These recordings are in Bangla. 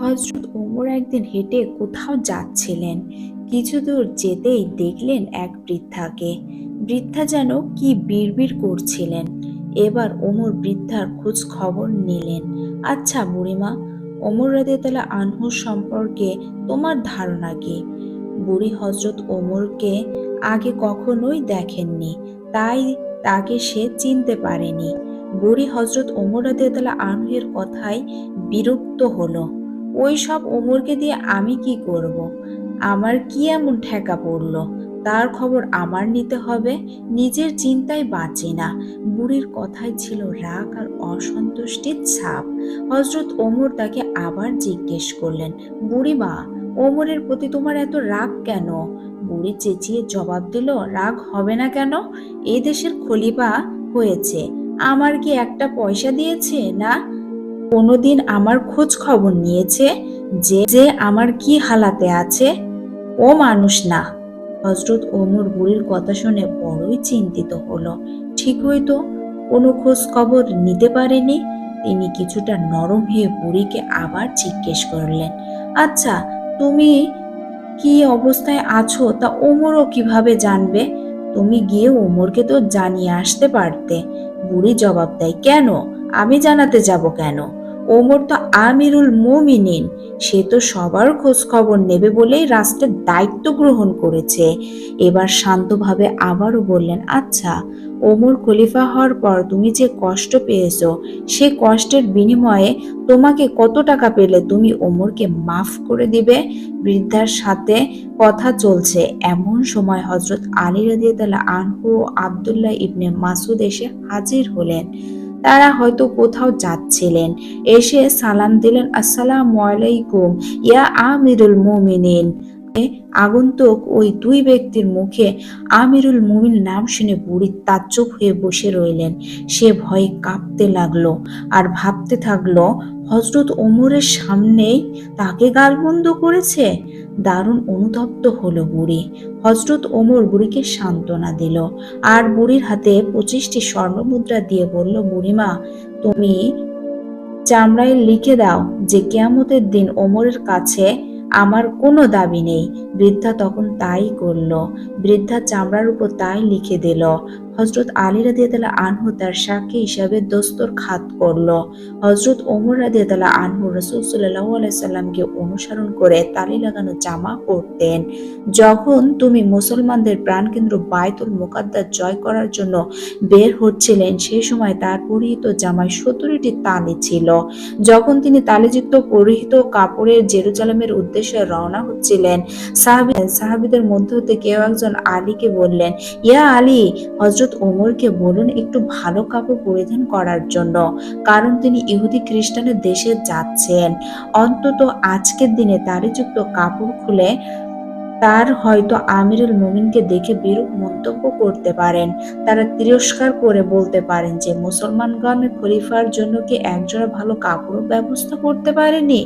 হজরত ওমর একদিন হেঁটে কোথাও যাচ্ছিলেন। কিছু দূর যেতেই দেখলেন এক বৃদ্ধাকে। বৃদ্ধা যেন কি বিড়বিড় করছিলেন। এবার ওমর বৃদ্ধার খোঁজ খবর নিলেন। আচ্ছা বুড়িমা, ওমর রাদিয়াল্লাহু আনহু সম্পর্কে তোমার ধারণা কি? বুড়ি হজরত ওমরকে আগে কখনোই দেখেননি, তাই তাকে সে চিনতে পারেনি। বুড়ি হজরত ওমর রাদিয়াল্লাহু আনহুর কথায় বিরক্ত হলো। ওই সব ওমরকে দিয়ে আমি কি করব। আমার কি এমন ঠেকা পড়ল? তার খবর আমার নিতে হবে, নিজের চিন্তায় বাঁচি না। বুড়ির কথায় ছিল রাগ আর অসন্তুষ্টির ছাপ। হজরত ওমর তাকে আবার জিজ্ঞেস করলেন বুড়িমা ওমরের প্রতি তোমার এত রাগ কেন? বুড়ি চেঁচিয়ে জবাব দিল, রাগ হবে না কেন? এ দেশের খলিফা হয়েছে। আমার কি একটা পয়সা দিয়েছে, না? কোনোদিন আমার খোঁজ খবর নিয়েছে যে যে আমার কি হালাতে আছে? ও মানুষ না। হজরত ওমর বুড়ির কথা শুনে বড়ই চিন্তিত হলো। ঠিকই তো, কোনো খোঁজ খবর নিতে পারেনি। তিনি কিছুটা নরম হয়ে বুড়িকে আবার জিজ্ঞেস করলেন আচ্ছা তুমি কি অবস্থায় আছো? তা ওমরও কীভাবে জানবে? তুমি গিয়ে ওমরকে তো জানিয়ে আসতে পারতে। বুড়ি জবাব দেয়, কেন? আমি জানাতে যাব কেন? ওমর তো আমিরুল মুমিনিন। সে তো সবার খোঁজ খবর নেবে বলেই রাষ্ট্রের দায়িত্ব গ্রহণ করেছে। এবার শান্তভাবে আবারও বললেন আচ্ছা ওমর খলিফা হওয়ার পর তুমি যে কষ্ট পেয়েছ, সে কষ্টের বিনিময়ে তোমাকে কত টাকা পেলে তুমি ওমরকে মাফ করে দিবে? বৃদ্ধার সাথে কথা চলছে। এমন সময় হজরত আলী রাদিয়াল্লাহু আনহু আব্দুল্লাহ ইবনে মাসুদ এসে হাজির হলেন। তারা হয়তো কোথাও যাচ্ছিলেন। এসে সালাম দিলেন, আসসালামু আলাইকুম, ইয়া আমিরুল মুমিনিন। আগন্তুক ওই দুই ব্যক্তির মুখে আমিরুল মুমিন নাম শুনে বুড়ি তাজ্জব হয়ে বসে রইলেন। সে ভয়ে কাঁপতে লাগল আর ভাবতে থাকল হজরত ওমরের সামনেই তাকে গালবন্ধ করেছে? দারুণ অনুতপ্ত হলো বুড়ি। হজরত ওমর বুড়িকে সান্ত্বনা দিল। আর বুড়ির হাতে পঁচিশটি স্বর্ণমুদ্রা দিয়ে বলল, বুড়িমা, তুমি চামড়ায় লিখে দাও যে কেয়ামতের দিন ওমরের কাছে আমার কোনো দাবি নেই। বৃদ্ধা তখন তাই করল। বৃদ্ধা চামড়ার উপর তাই লিখে দিল হজরত আলী রাদিয়াল্লাহ আনহু তার সাক্ষী হিসাবে দস্তর খাত করল। হজরত ওমর রাদিয়াল্লাহ আনহু রসুল সাল্লাহ সাল্লামকে অনুসরণ করে তালি লাগানো জামা পরতেন। যখন তুমি মুসলমানদের প্রাণকেন্দ্র বায়তুল মোকাদ্দাস জয় করার জন্য বের হচ্ছিলেন সেই সময় তার পরিহিত জামায় সত্তরটি তালি ছিল। যখন তিনি তালিযুক্ত পরিহিত কাপড়ের জেরুজালেমের উদ্দেশ্যে রওনা হচ্ছিলেন, সাহাবি সাহাবিদের মধ্য হতে কেউ একজন আলীকে বললেন, ইয়া আলী হজরত ওমরকে বলুন একটু ভালো কাপড় পরিধান করার জন্য, কারণ তিনি ইহুদি খ্রিস্টানের দেশে যাচ্ছেন। অন্তত আজকের দিনে তারিযুক্ত কাপড় খুলে তার হয়তো আমিরুল মুমিনকে দেখে বিরূপ মন্তব্য করতে পারেন। তারা তিরস্কার করে বলতে পারেন যে মুসলমানগণ খলিফার জন্য কি একজোড়া ভালো কাপড় ব্যবস্থা করতে পারেনি?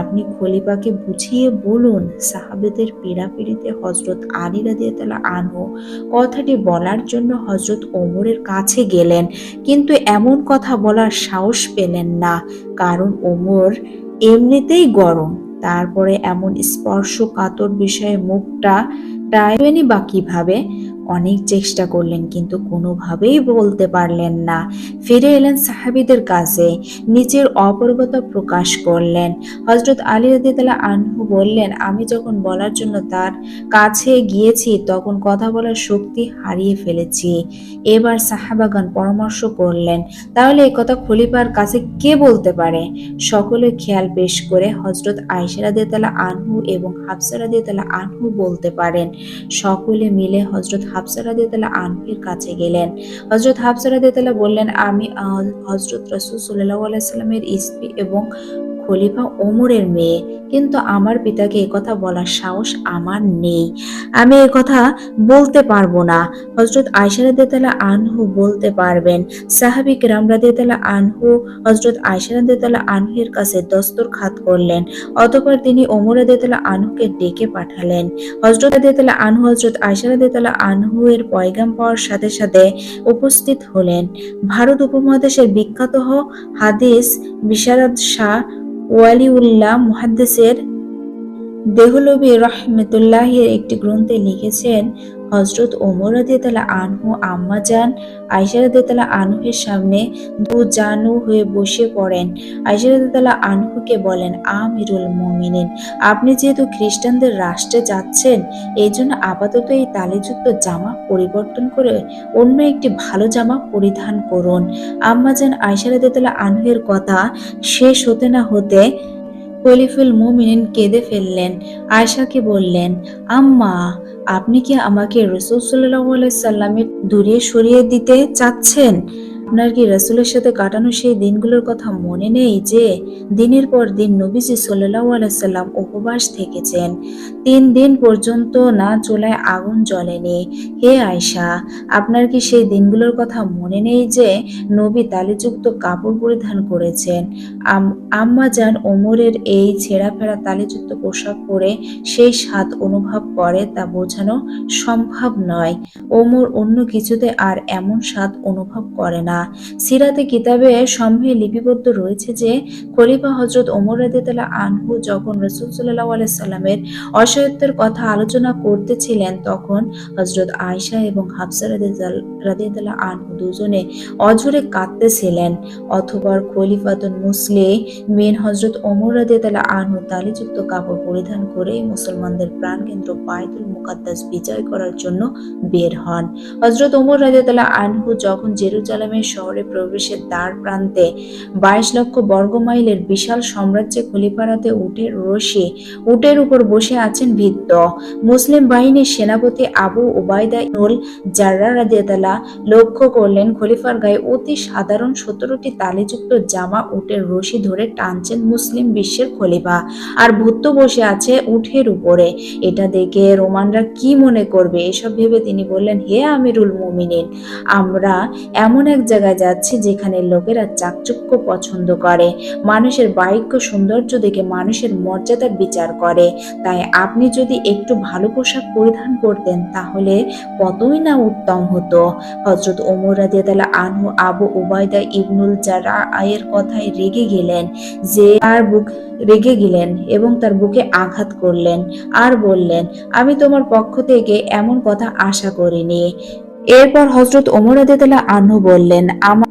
আপনি খলিফাকে বুঝিয়ে বলুন, সাহাবেদের পীড়াপিড়িতে হজরত আলী রাদিয়াতালা আনহু কথাটি বলার জন্য হজরত ওমরের কাছে গেলেন, কিন্তু এমন কথা বলার সাহস পেলেন না, কারণ ওমর এমনিতেই গরম। তারপরে এমন স্পর্শ কাতর বিষয়ে মুখটা টাইবেনি বা কীভাবে? অনেক চেষ্টা করলেন কিন্তু কোনোভাবেই বলতে পারলেন না। ফিরে এলেন সাহাবিদের কাছে নিজের অপরগতা প্রকাশ করলেন। হজরত আলী রদিতালা আনহু বললেন, আমি যখন বলার জন্য তার কাছে গিয়েছি, তখন কথা বলার শক্তি হারিয়ে ফেলেছি। এবার সাহাবাগান পরামর্শ করলেন, তাহলে এই কথা খলিফার কাছে কে বলতে পারে? সকলে খেয়াল পেশ করে হজরত আয়সা দেতালা আনহু এবং হাফসা দেতালা আনহু বলতে পারেন। সকলে মিলে হজরত হাফসা রাদিয়াল্লাহু আনহুর কাছে গেলেন। হজরত হাফসা রাদিয়াল্লাহু বললেন, আমি হজরত রসুল সাল্লাহ আলাইসাল্লামের স্ত্রী এবং খলিফা ওমরের মেয়ে, কিন্তু আমার পিতাকে একথা বলার সাহস আমার নেই। আমি একথা বলতে পারব না। হজরত আয়সা রাদিয়াল্লাহু আনহু বলতে পারবেন সাহাবিক রাম রাদিয়াল্লাহু আনহু হজরত আয়সা রাদিয়াল্লাহু আনহুর কাছে দস্তর খাত করলেন, অতঃপর তিনি ওমর রাদিয়াল্লাহু আনহুকে ডেকে পাঠালেন। হজরত রাদিয়াল্লাহু আনহু হজরত আয়সা রাদিয়াল্লাহু আনহু এর পয়গাম পাওয়ার সাথে সাথে উপস্থিত হলেন। ভারত উপমহাদেশের বিখ্যাত হাদিস বিশারদ শাহ ওয়ালিউল্লাহ মুহাদ্দেসের দেহলবী রহমতুল্লাহের একটি গ্রন্থে লিখেছেন হজরত ওমর রাদিয়াল্লাহু আনহু আম্মাজান আয়েশা রাদিয়াল্লাহু আনহুর সামনে দু জানু হয়ে বসে পড়েন। আয়েশা রাদিয়াল্লাহু আনহুকে বলেন, আমিরুল মুমিনিন, আপনি যেহেতু খ্রিস্টানদের রাষ্ট্রে যাচ্ছেন এই জন্য আপাতত এই তালিযুক্ত জামা পরিবর্তন করে অন্য একটি ভালো জামা পরিধান করুন। আম্মাজান আয়েশা রাদিয়াল্লাহু আনহুর কথা শেষ হতে না হতে খলিফুল মুমিনিন কেঁদে ফেললেন। আয়শাকে বললেন, আম্মা আপনি কি আমাকে রসুল সাল্লাহ সাল্লামের দূরে সরিয়ে দিতে চাচ্ছেন? আপনার কি রসুলের সাথে কাটানো সেই দিনগুলোর কথা মনে নেই যে দিনের পর দিন নবীজি সাল্লাহ সাল্লাম উপবাস থেকেছেন? তিন দিন পর্যন্ত না চুলায় আগুন জ্বলেনি। হে আয়শা, আপনার কি সেই দিনগুলোর কথা মনে নেই যে নবী তালিযুক্ত কাপড় পরিধান করেছেন? আম- আম্মা যান ওমরের এই ছেঁড়া ফেরা তালিযুক্ত পোশাক পরে সেই স্বাদ অনুভব করে তা বোঝানো সম্ভব নয়। ওমর অন্য কিছুতে আর এমন স্বাদ অনুভব করে না। সিরাতে কিতাবে সমূহে লিপিবদ্ধ রয়েছে যে, খলিফা হজরত ওমর রাদিয়াল্লাহু আনহু যখন রসুল সাল্লাহ সাল্লামের অসহায়ত্বের কথা আলোচনা করতেছিলেন, তখন হজরত আয়শা এবং হাফসা রাদিয়াল্লাহু আনহু দুজনে অঝরে কাঁদতেছিলেন। অথবা খলিফাতুন মুসলে মেন হজরত ওমর রাদিয়াল্লাহু আনহু তালিযুক্ত কাপড় পরিধান করে মুসলমানদের প্রাণকেন্দ্র বায়তুল মুকাদ্দাস বিজয় করার জন্য বের হন। হজরত ওমর রাদিয়াল্লাহু আনহু যখন জেরুজালেমের শহরে প্রবেশের দ্বার প্রান্তে বাইশ লক্ষ বর্গ মাইলের বিশাল সাম্রাজ্যে খলিফারাতে উটের রশি, উটের উপর বসে আছেন ভিত্ত মুসলিম বাহিনীর সেনাপতি আবু ওবায়দা ইবনুল জাররা রাদিয়াল্লাহ লক্ষ্য করলেন খলিফার গায়ে অতি সাধারণ সতেরোটি তালিযুক্ত জামা, উটের রশি ধরে টানছেন মুসলিম বিশ্বের খলিফা আর ভূত্ত বসে আছে উঠের উপরে। এটা দেখে রোমানরা কি মনে করবে? এসব ভেবে তিনি বললেন, হে আমিরুল মুমিনিন, আমরা এমন এক জায়গায় যাচ্ছি যেখানে লোকেরা চাকচক্য পছন্দ করে, মানুষের বাহ্য সৌন্দর্য দেখে মানুষের মর্যাদার বিচার করে। তাই আপনি যদি একটু ভালো পোশাক পরিধান করতেন তাহলে কতই না উত্তম হতো। হজরত ওমর রাদিয়াল্লাহু আনহু, আবু উবাইদা ইবনুল জারা আয়ের কথায় রেগে গেলেন যে তার বুক রেগে গেলেন এবং তার বুকে আঘাত করলেন আর বললেন, আমি তোমার পক্ষ থেকে এমন কথা আশা করিনি। এরপর হজরত ওমর রাদিয়াল্লাহু আনহু বললেন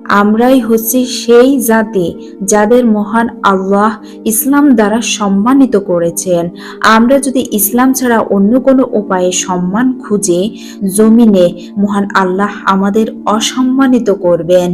আমরাই হচ্ছি সেই জাতি যাদের মহান আল্লাহ ইসলাম দ্বারা সম্মানিত করেছেন। আমরা যদি ইসলাম ছাড়া অন্য কোনো উপায়ে সম্মান খুঁজে, জমিনে মহান আল্লাহ আমাদের অসম্মানিত করবেন।